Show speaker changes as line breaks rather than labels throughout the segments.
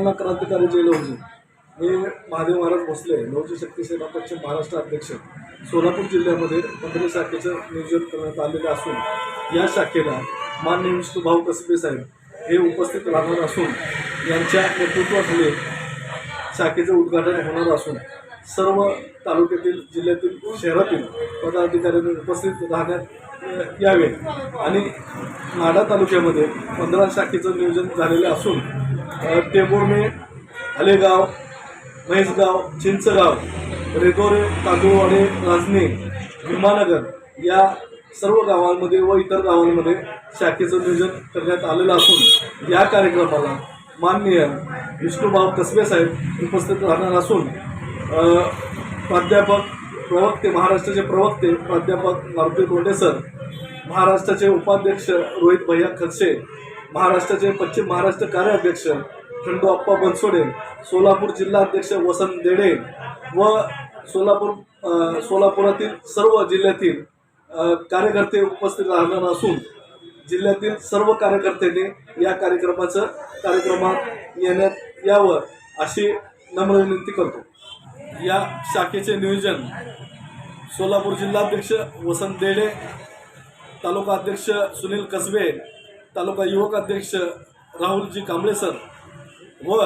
क्रांतिकारी जय लवजी मी महादेव महाराज भोसले लोहजी शक्ती सेना पश्चिम महाराष्ट्र अध्यक्ष सोलापूर जिल्ह्यामध्ये पंधरा शाखेचं नियोजन करण्यात आलेलं असून या शाखेला मान्य विष्णुभाऊ कसबे साहेब हे उपस्थित राहणार असून यांच्या नेतृत्वाखाली शाखेचं उद्घाटन होणार असून सर्व तालुक्यातील जिल्ह्यातील शहरातील पदाधिकाऱ्यांनी उपस्थित राहण्यात यावे. आणि नाडा तालुक्यामध्ये पंधरा शाखेचं नियोजन झालेलं असून अ, अलेगाव म्हैसगाव चिंचगाव रेदोरे तांदूळवाडे राजने भीमानगर या सर्व गावांमध्ये व इतर गावांमध्ये शाखेचं नियोजन करण्यात आलेलं असून या कार्यक्रमाला माननीय विष्णुभाऊ कसबे साहेब उपस्थित राहणार असून प्राध्यापक प्रवक्ते महाराष्ट्राचे प्रवक्ते प्राध्यापक मारुती कोंडे सर महाराष्ट्राचे उपाध्यक्ष रोहित भैया खडसे महाराष्ट्राचे पश्चिम महाराष्ट्र कार्याध्यक्ष खंडू अप्पा बनसोडे सोलापूर जिल्हा अध्यक्ष वसंत देडे व सोलापूर सोलापुरातील सर्व जिल्ह्यातील कार्यकर्ते उपस्थित राहणार असून जिल्ह्यातील सर्व कार्यकर्त्यांनी या कार्यक्रमाचं कार्यक्रमात येण्यात यावं अशी नम्र विनंती करतो. या शाखेचे नियोजन सोलापूर जिल्हाध्यक्ष वसंत देडे तालुका अध्यक्ष सुनील कसबे तालुका युवक अध्यक्ष राहुलजी कांबळे सर व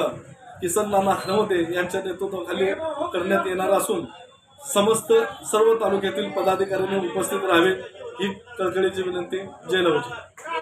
किसन नाना हनवते यांच्या नेतृत्वाखाली करण्यात येणार असून समस्त सर्व तालुक्यातील पदाधिकाऱ्यांनी उपस्थित राहावे ही कळकळीची विनंती. जय लवजी.